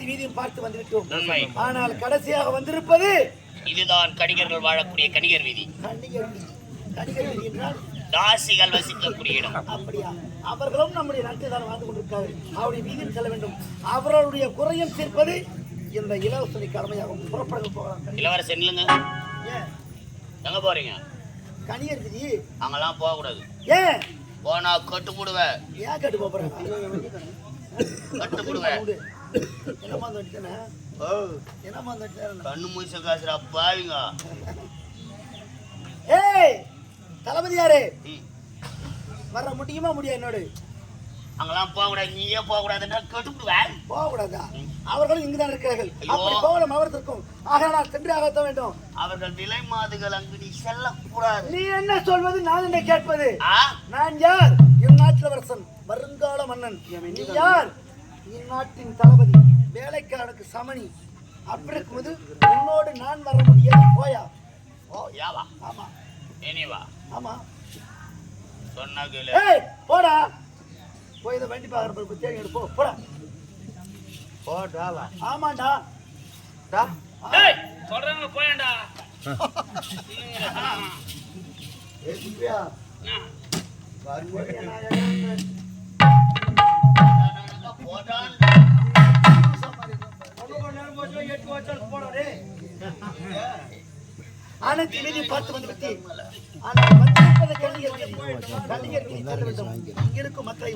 அனைத்து வீதியும் பார்த்து வந்துவிட்டோம் ஆனால் கடைசியாக வந்திருப்பது இதுதான் கணிகர்கள் வாழக்கூடிய கணிகர் வீதி. கன்னிகர் வீதி. கன்னிகர் வீதி என்றால் தாசிகள் வசிக்கக்கூடிய இடம். அப்படியா? அவர்களும் நம்முடைய நாட்டில் தான் வாழ்ந்து கொண்டிருக்கிறார்கள். அவருடைய வீதியில் செல்ல வேண்டும். அவர்களுடைய குறையும் தீர்ப்பது இந்த இலவசனை கடமையாகும். புறப்படங்கள் போகலாம். இளவரசன் இல்லைங்க எங்க போறீங்க? கனியர் வீதி? அங்கெல்லாம் போக கூடாது ஏன்? போனா கட்டு போடுவேன். ஏன் கட்டு போறேன் கட்டு போடுவேன். கண்ணு மூச காசுரா பாவிங்க. ஏய் தளபதி யாரு? ம். வர முடியுமா முடியா என்னோடு? அங்கெல்லாம் போக கூடாது நீயே போக கூடாதுன்னா கட்டு போடுவேன் போக கூடாதா அவர்களும் இங்குதான் இருக்கிறார்கள். அப்படி போகணும் அவர்த்திற்கும் ஆக நான் சென்று அகத்த வேண்டும். அவர்கள் விலை மாதுகள் அங்கு நீ செல்லக்கூடாது. நீ என்ன சொல்வது? நான் என்ன கேட்பது? நான் யார்? இந்நாட்டில் அரசன் வருங்கால மன்னன். நீ யார்? இந்நாட்டின் தளபதி வேலைக்காரனுக்கு சமணி. அப்படி இருக்கும்போது உன்னோடு நான் வர முடியாது. போயா? ஓ யாவா ஆமா. இனி வா. ஆமா. சொன்னா கேளு ஏய் போடா. போய் இதை வண்டி பார்க்குற தேடி எடு போ போடா போடாவா ஆமாண்டா. டா. டேய் சொல்றவங்க போயேன்டா. ஏய் சுப்பியா போடான்டா அனைத்து வீதி பார்த்து வந்து விட்டு. ஆனால் வந்திருப்பது கல்லியர் வீதி. இங்க இருக்கும் மக்களை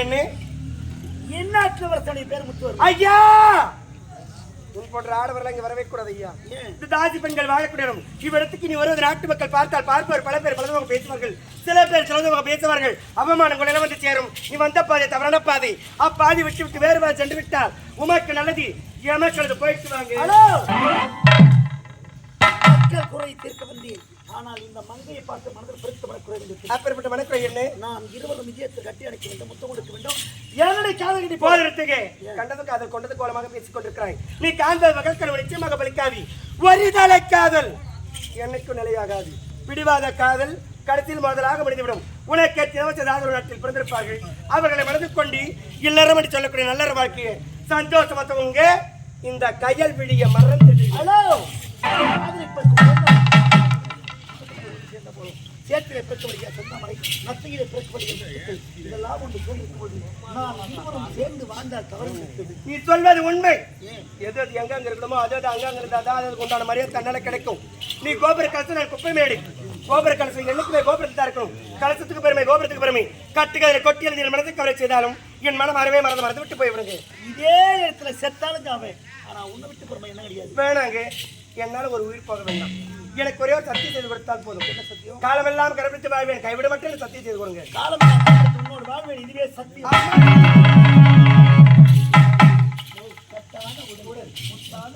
காரணம் என்ன? எந்நாட்டு அரசனுடைய பேர் முத்துவர் ஐயா! உன் போன்ற ஆடவர்கள் இங்க வரவே கூடாது ஐயா. ஏன் இந்த தாசி பெண்கள் வாழக்கூடிய இடம். இவ்விடத்துக்கு நீ வருவது நாட்டு மக்கள் பார்த்தால் பார்ப்பவர் பல பேர் பலதமாக பேசுவார்கள். சில பேர் சிலதமாக பேசுவார்கள். அவமானங்கள் எல்லாம் வந்து சேரும். நீ வந்த பாதை தவறான பாதை. அப்பாதி விட்டு விட்டு வேறு சென்று விட்டால் உமக்கு நல்லது. எமக்களது போயிட்டு வாங்க. ஹலோ! மக்கள் குறை தீர்க்க வந்தேன். ஆனால் இந்த மங்கையை பார்த்து மனதில் பெருத்த மனக்குறை இருந்தது அப்பேற்பட்ட மனக்குறை என்ன? நாம் இருவரும் விஜயத்தை கட்டி அணைக்க வேண்டும் முத்தம் கொடுக்க வேண்டும். என்னுடைய காதலி போதற்கு கண்டது காதல் கொண்டது கோலமாக பேசிக் கொண்டிருக்கிறாய் நீ காந்தல் மகள் கனவு நிச்சயமாக பலிக்காவி ஒரிதலை காதல். என்னைக்கும் நிலையாகாது. பிடிவாத காதல் கடைசியில் முதலாக முடிந்துவிடும். உனக்கு தினவச்சதாக ஒரு நாட்டில் பிறந்திருப்பார்கள். அவர்களை மனதில் கொண்டு இல்லறம் என்று சொல்லக்கூடிய நல்லற வாழ்க்கையை சந்தோஷமத்தவங்க இந்த கையல் பிடிய மறந்து ஹலோ சேற்றிலே பெருக்கப்படுகிற செந்தாமரை நத்தையிலே இதெல்லாம் ஒன்று நாம் சேர்ந்து வாழ்ந்தால் தவறு நீ சொல்வது உண்மை. எது அது எங்கெங்க இருக்கணுமோ அது அது அங்கங்க இருந்தா தான் அதுக்கு உண்டான மரியாதை தன்னால கிடைக்கும். நீ கோபுர கலசம் நான் குப்பை மேடு கோபுர கலசம் என்னைக்குமே கோபுரத்தில் தான் இருக்கணும். கலசத்துக்கு பெருமை கோபுரத்துக்கு பெருமை. கட்டுகளை கொட்டியல் நீர் மனதை கவலை செய்தாலும் என் மனம் அறவே மறந்து மறந்து விட்டு போய்விடுங்க இதே இடத்துல செத்தாலும் ஜாவே ஆனா உன்னை விட்டு பொறுமை என்ன கிடையாது. வேணாங்க. என்னால ஒரு உயிர் போக வேண்டாம். எனக்கு ஒரே ஒரு சத்தியம் செய்து கொடுத்தால் போதும். என்ன சத்தியம் காலமெல்லாம் கடைபிடித்து வாழ்வேன். கைவிட மட்டும் எனக்கு சத்தியம் செய்து கொடுங்க. காலம் உன்னோடு வாழ்வேன் இதுவே சத்தியம் கட்டான உடல் முத்தான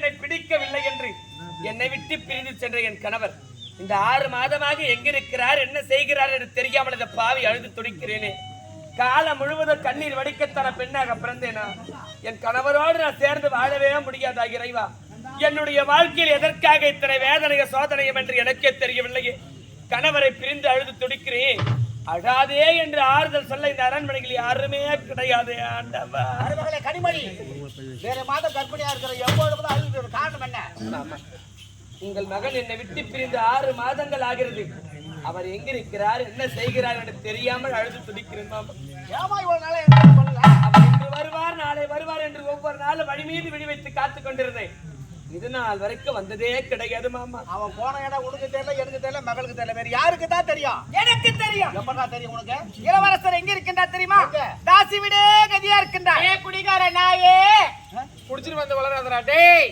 என்னை பிடிக்கவில்லை என்று என்னை விட்டு பிரிந்து சென்ற என் கணவர் இந்த ஆறு மாதமாக எங்கிருக்கிறார் என்ன செய்கிறார் என்று தெரியாமல் இந்த பாவி அழுது துடிக்கிறேனே. காலம் முழுவதும் கண்ணீர் வடிக்கத்தான பெண்ணாக பிறந்தேனா? என் கணவரோடு நான் சேர்ந்து வாழவே முடியாதா இறைவா? என்னுடைய வாழ்க்கையில் எதற்காக இத்தனை வேதனைய சோதனையும் என்று எனக்கே தெரியவில்லையே. கணவரை பிரிந்து அழுது துடிக்கிறேன். அழாதே என்று ஆறுதல் சொல்ல இந்த அரண்மனையில் யாருமே கிடையாது ஆண்டவா. மருமகளே கனிமணி வேற மாதம் கர்ப்பிணியா இருக்கிற எப்பொழுதும் அழுது காரணம் என்ன. உங்கள் மகன் என்னை விட்டு பிரிந்து ஆறு மாதங்கள் ஆகிறது. அவர் எங்கிருக்கிறார் என்ன செய்கிறார் என்று தெரியாமல் அழுது துடிக்கிறேன் அவர் இன்று வருவார் நாளை வருவார் என்று ஒவ்வொரு நாளும் வழி மீது விழி வைத்து காத்துக் கொண்டிருந்தேன். இது நாள் வரைக்கும் வந்ததே கிடையாது மாமா. அவன் போன இடம் உனக்கு தெரியல எனக்கு தெரியல மகளுக்கு தெரியல. வேற யாருக்கு தான் தெரியும்? எனக்கு தெரியும். எப்படா தெரியும் உனக்கு? இளவரசர் எங்க இருக்கின்றார் தெரியுமா? தாசி விடே கதியா இருக்கின்றார். ஏ குடிகார நாயே! குடிச்சிட்டு வந்து வளராதடா டேய்!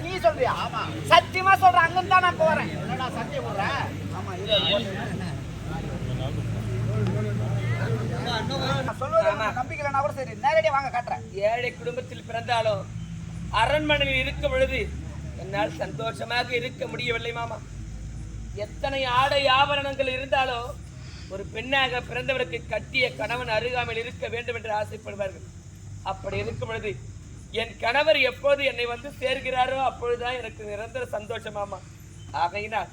நீ சொல்றியா? ஆமா. சத்தியமா சொல்றேன் அங்க தான் நான் போறேன். என்னடா சத்தியம் விடுற ஆமா இது கூட சரி வாங்க காட்டுறேன். ஏழை குடும்பத்தில் பிறந்தாலும் அரண்மனையில் இருக்கும் பொழுது என்னால் சந்தோஷமாக இருக்க முடியவில்லை மாமா. எத்தனை ஆடை ஆபரணங்கள் இருந்தாலும் ஒரு பெண்ணாக பிறந்தவருக்கு கட்டிய கணவன் அருகாமையில் இருக்க வேண்டும் என்று ஆசைப்படுவார்கள். அப்படி இருக்கும் பொழுது என் கணவர் எப்போது என்னை வந்து சேர்கிறாரோ அப்பொழுதுதான் எனக்கு நிரந்தர சந்தோஷமாமா ஆகையினால்